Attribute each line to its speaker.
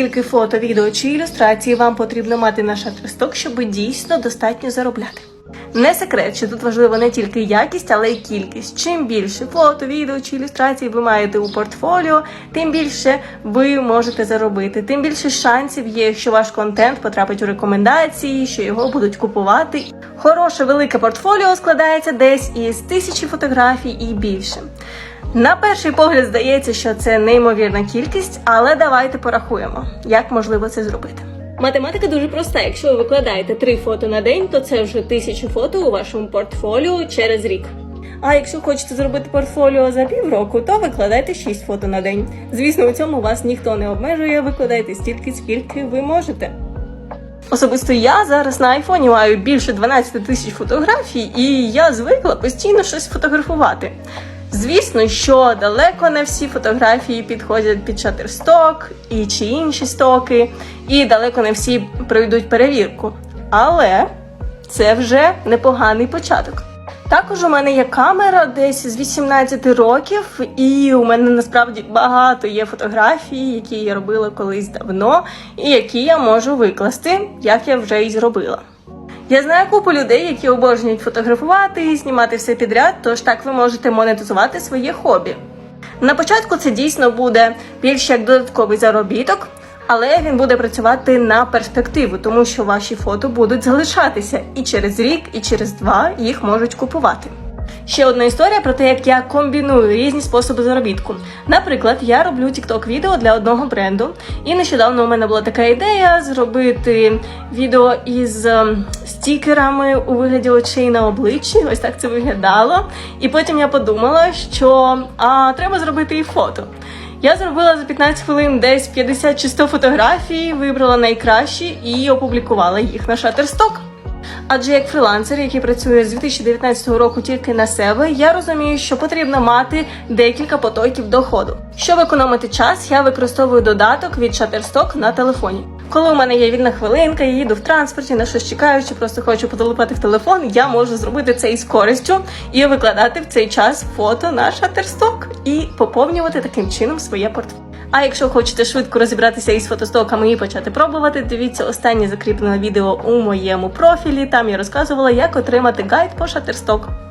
Speaker 1: скільки фото, відео чи ілюстрації вам потрібно мати на Shutterstock, щоб дійсно достатньо заробляти. Не секрет, що тут важливо не тільки якість, але й кількість. Чим більше фото, відео чи ілюстрацій ви маєте у портфоліо, тим більше ви можете заробити, тим більше шансів є, що ваш контент потрапить у рекомендації, що його будуть купувати. Хороше велике портфоліо складається десь із тисячі фотографій і більше. На перший погляд здається, що це неймовірна кількість, але давайте порахуємо, як можливо це зробити. Математика дуже проста. Якщо ви викладаєте три фото на день, то це вже тисячу фото у вашому портфоліо через рік. А якщо хочете зробити портфоліо за півроку, то викладайте 6 фото на день. Звісно, у цьому вас ніхто не обмежує, викладайте стільки, скільки ви можете. Особисто я зараз на айфоні маю більше 12 тисяч фотографій, і я звикла постійно щось фотографувати. Звісно, що далеко не всі фотографії підходять під Shutterstock і чи інші стоки, і далеко не всі пройдуть перевірку. Але це вже непоганий початок. Також у мене є камера десь з 18 років, і у мене насправді багато є фотографій, які я робила колись давно, і які я можу викласти, як я вже і зробила. Я знаю купу людей, які обожнюють фотографувати і знімати все підряд, тож так ви можете монетизувати своє хобі. На початку це дійсно буде більш як додатковий заробіток, але він буде працювати на перспективу, тому що ваші фото будуть залишатися і через рік, і через два їх можуть купувати. Ще одна історія про те, як я комбіную різні способи заробітку. Наприклад, я роблю TikTok відео для одного бренду, і нещодавно у мене була така ідея зробити відео із ем, стікерами у вигляді очей на обличчі. Ось так це виглядало. І потім я подумала, що а, треба зробити і фото. Я зробила за 15 хвилин десь 50 чи 100 фотографій, вибрала найкращі і опублікувала їх на Shutterstock. Адже як фрілансер, який працює з 2019 року тільки на себе, я розумію, що потрібно мати декілька потоків доходу. Щоб економити час, я використовую додаток від Shutterstock на телефоні. Коли у мене є вільна хвилинка, я їду в транспорті, на щось чекаю, чи просто хочу потелепати в телефон, я можу зробити це із користю і викладати в цей час фото на Shutterstock і поповнювати таким чином своє портфоліо. А якщо хочете швидко розібратися із фотостоками і почати пробувати, дивіться останнє закріплене відео у моєму профілі. Там я розказувала, як отримати гайд по Shutterstock.